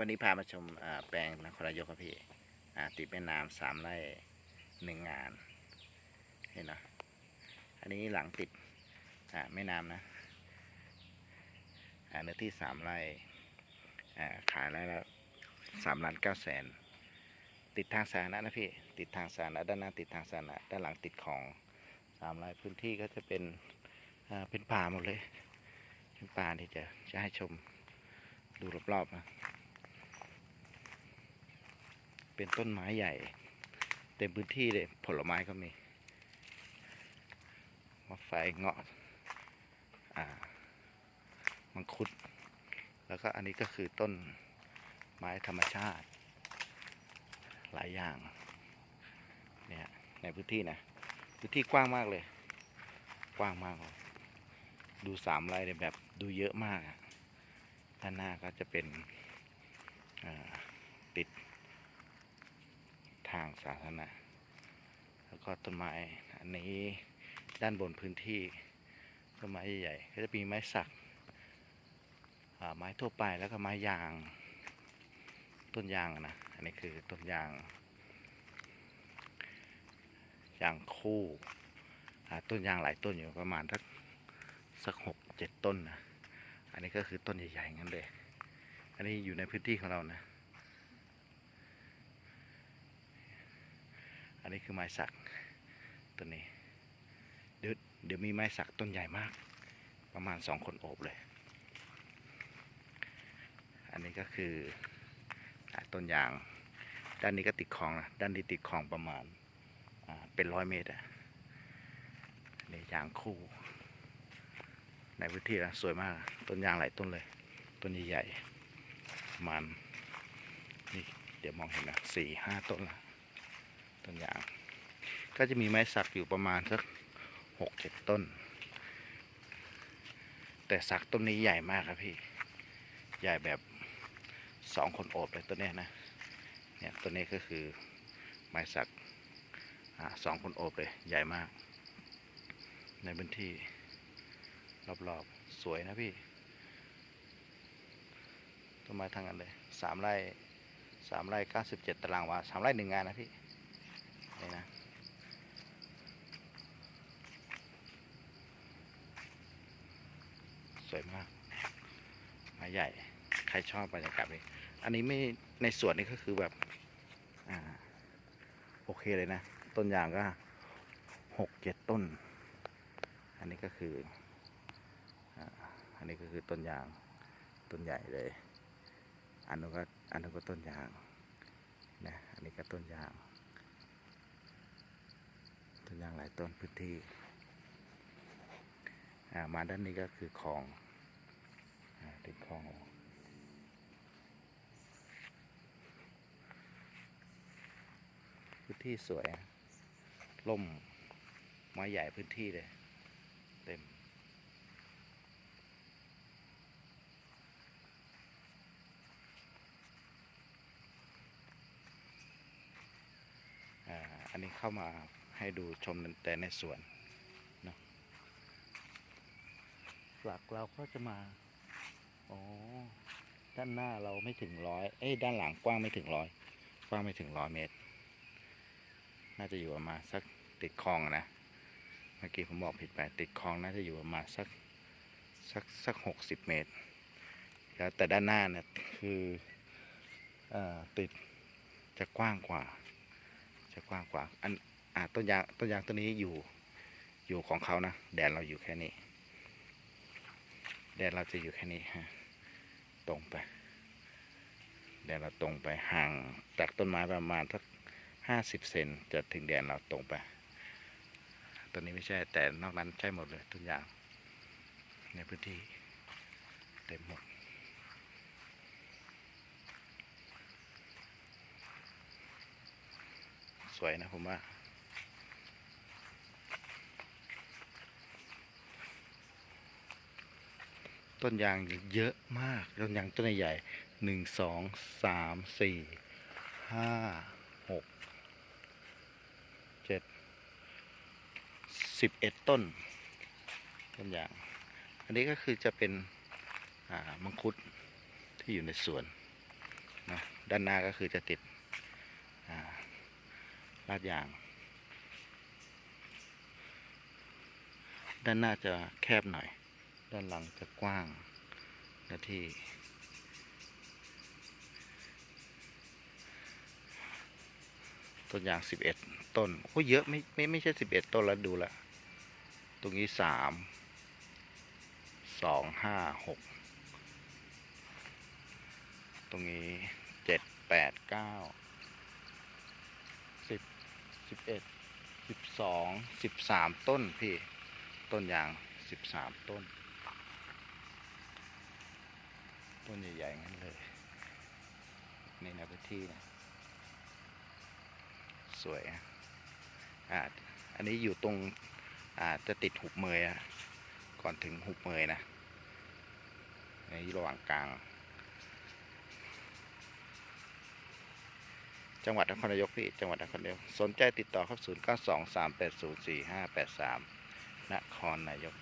วันนี้พามาชมแปลงนครนายกครับพี่ติดแม่น้ำสามไร่หนึ่งงาน เห็นนะอันนี้หลังติดแม่น้ำนะเนื้อที่สามไร่ขายไร่ละสามล้านเก้าแสนติดทางสาธารณะนะพี่ติดทางสาธารณะด้านหน้าติดทางสาธารณะด้านหลังติดของสามไร่พื้นที่ก็จะเป็นเป็นป่าหมดเลยเป็นป่าที่จะจะให้ชมดูรอบๆนะ เป็นต้นไม้ใหญ่ เต็มพื้นที่เลย ผลไม้ก็มีมะไฟเงาะอ่ามังคุด แล้วก็อันนี้ก็คือต้นไม้ธรรมชาติ หลายอย่างเนี่ยในพื้นที่นะพื้นที่กว้างมากเลย กว้างมากเลยดูสามไร่เนี่ยแบบดูเยอะมากด้านหน้าก็จะเป็นติด ทางสาธารณะแล้วก็ต้นไม้อันนี้ด้านบนพื้นที่ต้นไม้ใหญ่ๆก็จะมีไม้สักไม้ทั่วไปแล้วก็ไม้ยาง ต้นยางนะอันนี้คือต้นยางยางคู่ต้นยางหลายต้นอยู่ประมาณสักสักหกเจ็ดต้นนะอันนี้ก็คือต้นใหญ่ๆงั้นเลย อันนี้อยู่ในพื้นที่ของเรานะ อั นนี้คือไม้สักต้นนี้ เดี๋ยวเดี๋ยวมีไม้สักต้นใหญ่มาก ประมาณสองคนโอบเลย อันนี้ก็คือต้นยาง ด้านนี้ก็ติดคลองนะด้านนี้ติดคลองประมาณาเป็นร้อยเมตรอะนี่ยางคู่ ในพื้นที่นะสวยมาก ต้นยางหลายต้นเลย ต้นใหญ่ๆประมาณนี่เดี๋ยวมองเห็นนะสี่ห้าต้นละ ต้นยาง ก็จะมีไม้สักอยู่ประมาณสักหกเจ็ดต้น แต่สักต้นนี้ใหญ่มากครับพี่ ใหญ่แบบสองคนโอบเลยต้นนี้นะ เนี่ยต้นนี้ก็คือไม้สักอสองคนโอบเลยใหญ่มาก ในพื้นที่รอบๆสวยนะพี่ต้นไม้ทั้งนั้นเลยสามไร่สามไร่เก้าสิบเจ็ดตารางวาสามไร่หนึ่งงานนะพี่ นี่นะสวยมากไม้ใหญ่ ใครชอบบรรยากาศนี้ อันนี้ไม่ในสวนนี่ก็คือแบบอ่าโอเคเลยนะ ต้นยางก็หกเจ็ดต้น อันนี้ก็คืออ่าอันนี้ก็คือต้นยางต้นใหญ่เลย อันนู้นก็อันนู้นก็ต้นยางนะ อันนี้ก็ต้นยาง ต้นยางหลายต้นพื้นที่อ่ามาด้านนี้ก็คือคลองอ่าติดคลองพื้นที่สวยล่มไม้ใหญ่พื้นที่เลย เต็มอ่าอันนี้เข้ามา ให้ดูชมแต่ในสวนเนอะหลักเราก็จะมาอ๋อด้านหน้าเราไม่ถึงร้อยเอ้ยด้านหลังกว้างไม่ถึงร้อยกว้างไม่ถึงร้อยเมตร น่าจะอยู่ประมาณสักติดคลองนะเมื่อกี้ผมบอกผิดไปติดคลองน่าจะอยู่ประมาณสักสักสักหกสิบเมตร แล้วแต่ด้านหน้าเนี่ยคืออ่อติดจะกว้างกว่า จะกว้างกว่า อัน อ่าต้นยางต้นยางต้นนี้อยู่อยู่ของเขานะแดนเราอยู่แค่นี้ แดนเราจะอยู่แค่นี้ฮะตรงไปแดนเราตรงไปห่างจากต้นไม้ประมาณสักห้าสิบเซนจะถึงแดนเราตรงไปต้นนี้ไม่ใช่แต่นอกนั้นใช่หมดเลยต้นยาง ในพื้นที่เต็มหมดสวยนะผมว่า ต้นยางเยอะมาก ต้นยางต้นใหญ่หนึ่งสองสามสี่ห้าหกเจ็ดสิบเอ็ดต้น ต้นยาง อันนี้ก็คือจะเป็นมังคุดที่อยู่ในสวนนะด้านหน้าก็คือจะติดลาดยาง ด้านหน้าจะแคบหน่อย ด้านหลังจะกว้างเนื้อที่ต้นยางสิบเอ็ดต้นโอ้เยอะไม่ไม่ไม่ใช่สิบเอ็ดต้นแล้วดูละตรงนี้สามสองห้าหกตรงนี้เจ็ดแปดเก้าสิบสิบเอ็ดสิบสองสิบสามต้นพี่ ต้นยางสิบสามต้น ต้นใหญ่ๆงั้นเลยนี่นะพื้นที่นะสวยอะอ่าอันนี้อยู่ตรงอ่าจะติดหุบเมยอะก่อนถึงหุบเมยนะในระหว่างกลาง จังหวัดนครนายกพี่จังหวัดนครนายกสนใจติดต่อครับ 0 9 2 3 8 0 4 5 8 3นครนายก